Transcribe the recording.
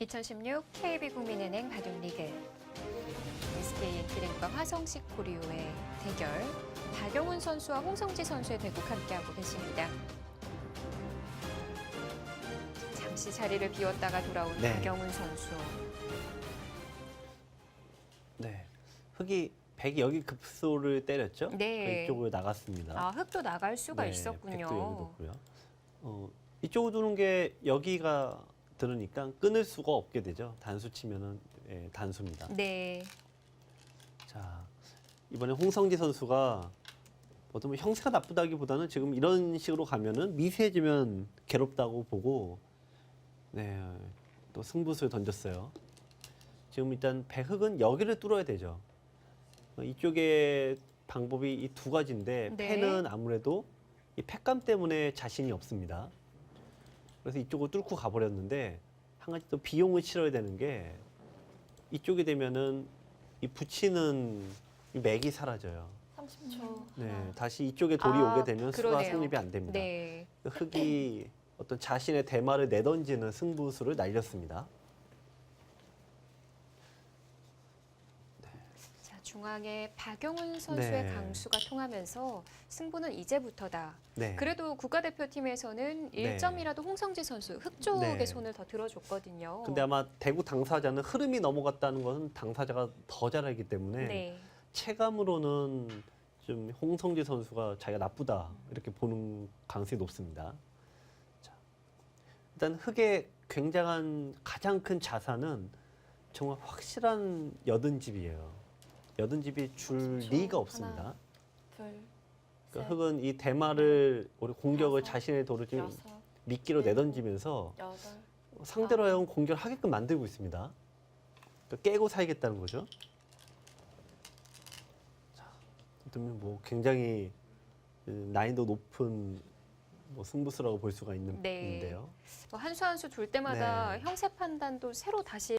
2016 KB 국민은행 바둑리그 SK 엔트링과 화성식 코리오의 대결 박영훈 선수와 홍성지 선수의 대국 함께하고 계십니다. 잠시 자리를 비웠다가 돌아온 네. 박영훈 선수. 네. 흑이 백이 여기 급소를 때렸죠? 네. 그 이쪽으로 나갔습니다. 아 흙도 나갈 수가 네, 있었군요. 백도 여기 놓고요. 어, 이쪽으로 두는 게 여기가 들으니까 끊을 수가 없게 되죠. 단수 치면은 예, 단수입니다. 네. 자 이번에 홍성지 선수가 어떤 뭐 형세가 나쁘다기보다는 지금 이런 식으로 가면은 미세해지면 괴롭다고 보고 네 또 승부수를 던졌어요. 지금 일단 배흑은 여기를 뚫어야 되죠. 어, 이쪽에 방법이 이 두 가지인데 네. 패는 아무래도 이 팩감 때문에 자신이 없습니다. 그래서 이쪽을 뚫고 가버렸는데 한 가지 또 비용을 치러야 되는 게 이쪽이 되면은 이 붙이는 이 맥이 사라져요. 30초. 네, 다시 이쪽에 돌이 아, 오게 되면 수가 그러네요. 성립이 안 됩니다. 네. 흑이 어떤 자신의 대마를 내던지는 승부수를 날렸습니다. 중앙에 박영훈 선수의 네. 강수가 통하면서 승부는 이제부터다. 네. 그래도 국가대표팀에서는 네. 1점이라도 홍성지 선수 흑 쪽에 네. 손을 더 들어줬거든요. 근데 아마 대구 당사자는 흐름이 넘어갔다는 것은 당사자가 더잘 알기 때문에 네. 체감으로는 좀 홍성지 선수가 자기가 나쁘다 이렇게 보는 가능성이 높습니다. 자, 일단 흑의 굉장한 가장 큰 자산은 정말 확실한 여든집이에요. 여든 집이 줄 그렇죠. 리가 없습니다. 둘, 그러니까 셋, 흑은 이 대마를 우리 공격을 다섯, 자신의 좀 여섯, 미끼로 일곱, 내던지면서 여덟. 상대로 하여금 공격을 하게끔 만들고 있습니다. 그러니까 깨고 살겠다는 거죠. 자, 뭐 굉장히 그 난이도 높은 뭐 승부수라고 볼 수가 있는, 네. 있는데요. 뭐 한수 한 수 둘 때마다 네. 형세 판단도 새로 다시